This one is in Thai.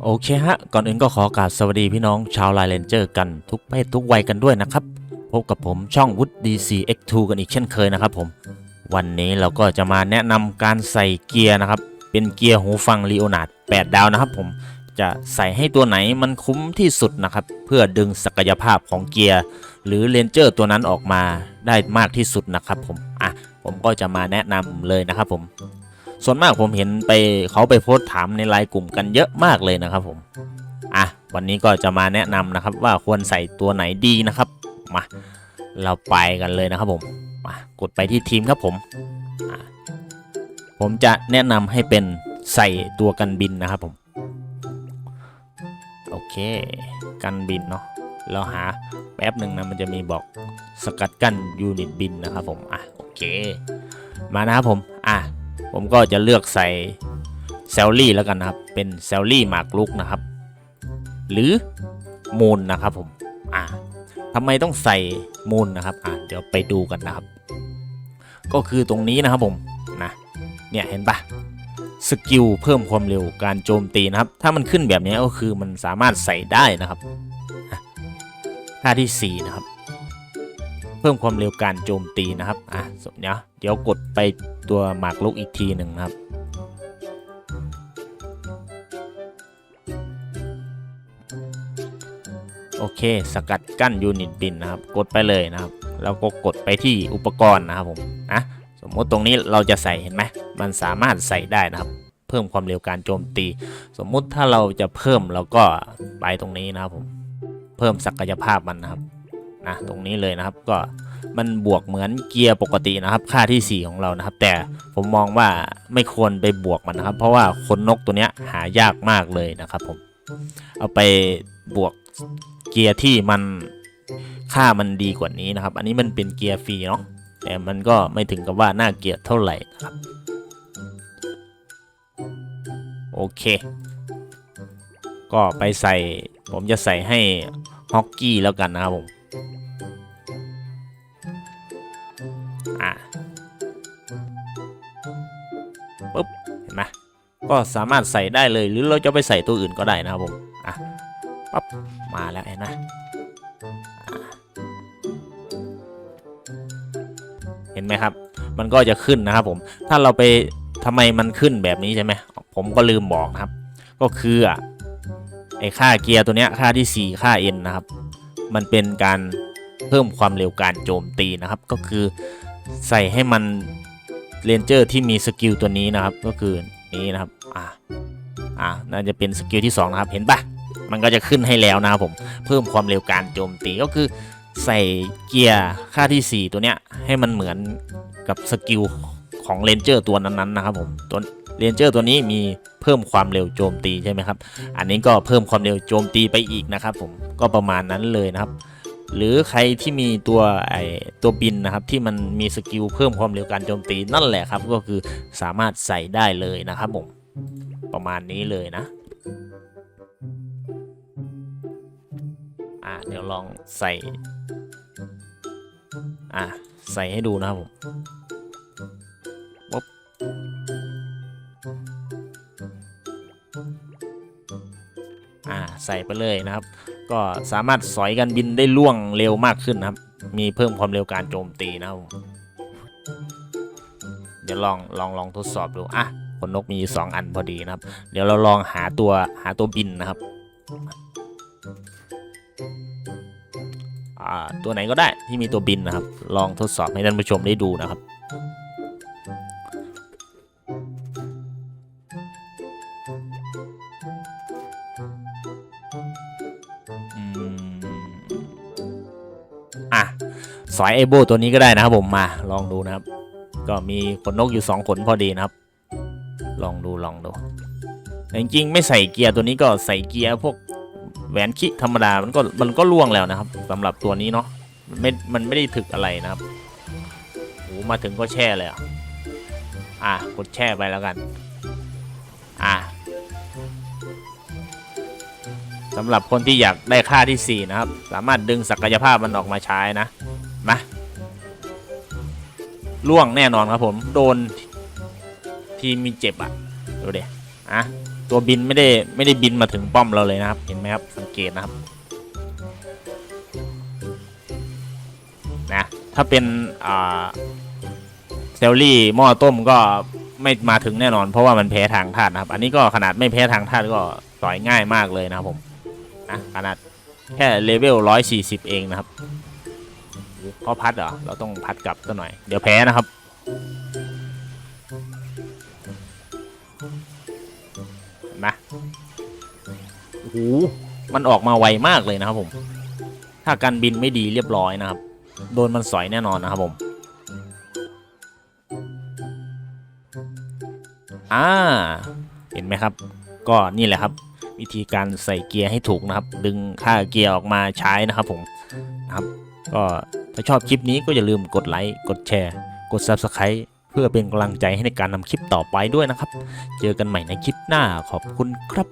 โอเคฮะ ก่อนอื่นก็ขอกราบสวัสดีพี่น้องชาวไลเลนเจอร์กันทุกเพศทุกวัยกันด้วยนะครับ พบกับผมช่องวุฒ DCX2 กันอีกเช่นเคยนะครับผม วันนี้เราก็จะมาแนะนำการใส่เกียร์นะครับ เป็นเกียร์หูฟัง l ีโอนาด8ดาวนะครับผมจะใส่ให้ตัวไหนมันคุ้มที่สุดนะครับ เพื่อดึงศักยภาพของเกียร์หรือเลนเจอร์ตัวนั้นออกมาได้มากที่สุดนะครับผม อะ ผมก็จะมาแนะนำเลยนะครับผม ส่วนมากผมเห็นไปเขาไปโพสต์ถามในไลน์กลุ่มกันเยอะมากเลยนะครับผมอะวันนี้ก็จะมาแนะนำนะครับว่าควรใส่ตัวไหนดีนะครับมาเราไปกันเลยนะครับผมมากดไปที่ทีมครับผมผมจะแนะนำให้เป็นใส่ตัวกันบินนะครับผมโอเคกันบินเนาะเราหาแป๊บหนึ่งนะมันจะมีบอกสกัดกั้นยูนิตบินนะครับผมอะโอเคมานะครับผมอะ ผมก็จะเลือกใส่เซลลี่แล้วกันนะครับ เป็นเซลลี่หมากลุกนะครับ หรือมูลนะครับผมอ่าทำไมต้องใส่มูลนะครับอ่าเดี๋ยวไปดูกันนะครับ ก็คือตรงนี้นะครับผมนะเนี่ยเห็นปะสกิลเพิ่มความเร็วการโจมตีนะครับ ถ้ามันขึ้นแบบนี้ก็คือมันสามารถใส่ได้นะครับท่าที่ 4 นะครับ เพิ่มความเร็วการโจมตีนะครับอะสมเนี้ยเดี๋ยวกดไปตัวหมากลุกอีกทีหนึ่งนะครับโอเค สกัดกั้นยูนิตบินนะครับ กดไปเลยนะครับ แล้วก็กดไปที่อุปกรณ์นะครับผมนะสมมติตรงนี้เราจะใส่เห็นไหมมันสามารถใส่ได้นะครับ เพิ่มความเร็วการโจมตี สมมุติถ้าเราจะเพิ่มเราก็ไปตรงนี้นะครับผม เพิ่มศักยภาพมันนะครับ นะตรงนี้เลยนะครับก็มันบวกเหมือนเกียร์ปกตินะครับ ค่าที่ 4 ของเรานะครับ แต่ผมมองว่าไม่ควรไปบวกมันนะครับ เพราะว่าขนนกตัวเนี้ยหายากมากเลยนะครับผมเอาไปบวกเกียร์ที่มันค่ามันดีกว่านี้นะครับ อันนี้มันเป็นเกียร์ฟรีเนาะแต่มันก็ไม่ถึงกับว่าน่าเกียดเท่าไหร่นะครับโอเค ก็ไปใส่ผมจะใส่ให้ฮอกกี้แล้วกันนะครับผม ปุ๊บเห็นไหมก็สามารถใส่ได้เลยหรือเราจะไปใส่ตัวอื่นก็ได้นะครับผมอะปั๊บมาแล้วเห็นไหมอะเห็นไหมครับ มันก็จะขึ้นนะครับผมถ้าเราไปทำไมมันขึ้นแบบนี้ใช่ไหมผมก็ลืมบอกนะครับ ก็คืออะไอ้ค่าเกียร์ตัวเนี้ยค่าที่ 4 ค่า n นะครับ มันเป็นการเพิ่มความเร็วการโจมตีนะครับ ก็คือใส่ให้มัน เรนเจอร์ที่มีสกิลตัวนี้นะครับก็คือนี้นะครับอ่าอ่าน่าจะเป็นสกิลที่2นะครับเห็นปะมันก็จะขึ้นให้แล้วนะครับผมเพิ่มความเร็วการโจมตีก็คือใส่เกียร์ค่าที่ 4 ตัวเนี้ยให้มันเหมือนกับสกิลของเรนเจอร์ตัวนั้นๆนะครับผมตัวเรนเจอร์ตัวนี้มีเพิ่มความเร็วโจมตีใช่ไหมครับ อันนี้ก็เพิ่มความเร็วโจมตีไปอีกนะครับผมก็ประมาณนั้นเลยนะครับ หรือใครที่มีตัวไอตัวบินนะครับที่มันมีสกิลเพิ่มความเร็วการโจมตีนั่นแหละครับ ก็คือสามารถใส่ได้เลยนะครับผมประมาณนี้เลยนะอ่าเดี๋ยวลองใส่อ่าใส่ให้ดูนะครับผมปุ๊บอ่าใส่ไปเลยนะครับ ก็สามารถสอยกันบินได้ล่วงเร็วมากขึ้นนะครับ มีเพิ่มความเร็วการโจมตีนะครับเดี๋ยวลองลองลองทดสอบดูอะขนนกมีสองอันพอดีนะครับ เดี๋ยวเราลองหาตัวหาตัวบินนะครับอ่าตัวไหนก็ได้ที่มีตัวบินนะครับ ลองทดสอบให้ท่านผู้ชมได้ดูนะครับ สายเอโบตัวนี้ก็ได้นะครับผมมาลองดูนะครับ ก็มีขนนกอยู่ 2 ขนพอดีนะครับ ลองดูลองดูจริงๆไม่ใส่เกียร์ตัวนี้ก็ใส่เกียร์พวกแหวนคิธรรมดามันก็มันก็ล่วงแล้วนะครับสำหรับตัวนี้เนาะมันไม่มันไม่ได้ถึกอะไรนะครับโอ้มาถึงก็แช่เลยอะอะกดแช่ไปแล้วกัน อะสำหรับคนที่อยากได้ค่าที่ 4 นะครับ สามารถดึงศักยภาพมันออกมาใช้นะ มาล่วงแน่นอนครับผม โดนทีมีเจ็บอะ ดูเดี๋ยอะตัวบินไม่ได้ไม่ได้บินมาถึงป้อมเราเลยนะครับ เห็นไหมครับ สังเกตนะครับนะถ้าเป็นอ่าเซลลี่หม้อต้มก็ไม่มาถึงแน่นอน เพราะว่ามันแพ้ทางธาตุนะครับ อันนี้ก็ขนาดไม่แพ้ทางธาตุก็ต่อยง่ายมากเลยนะครับผมนะขนาดแค่เลเวลร้อยสี่สิบเองนะครับ ก็พัดเหรอ เราต้องพัดกลับซะหน่อย เดี๋ยวแพ้นะครับนไหมโอ้โหมันออกมาไวมากเลยนะครับผม ถ้าการบินไม่ดีเรียบร้อยนะครับ โดนมันสอยแน่นอนนะครับผม อ่า เห็นไหมครับ ก็นี่แหละครับวิธีการใส่เกียร์ให้ถูกนะครับ ดึงค่าเกียร์ออกมาใช้นะครับผมนะครับ ก็ ถ้าชอบคลิปนี้ก็อย่าลืมกดไลค์ กดแชร์ กด Subscribe เพื่อเป็นกำลังใจให้ในการนำคลิปต่อไปด้วยนะครับ เจอกันใหม่ในคลิปหน้าขอบคุณครับ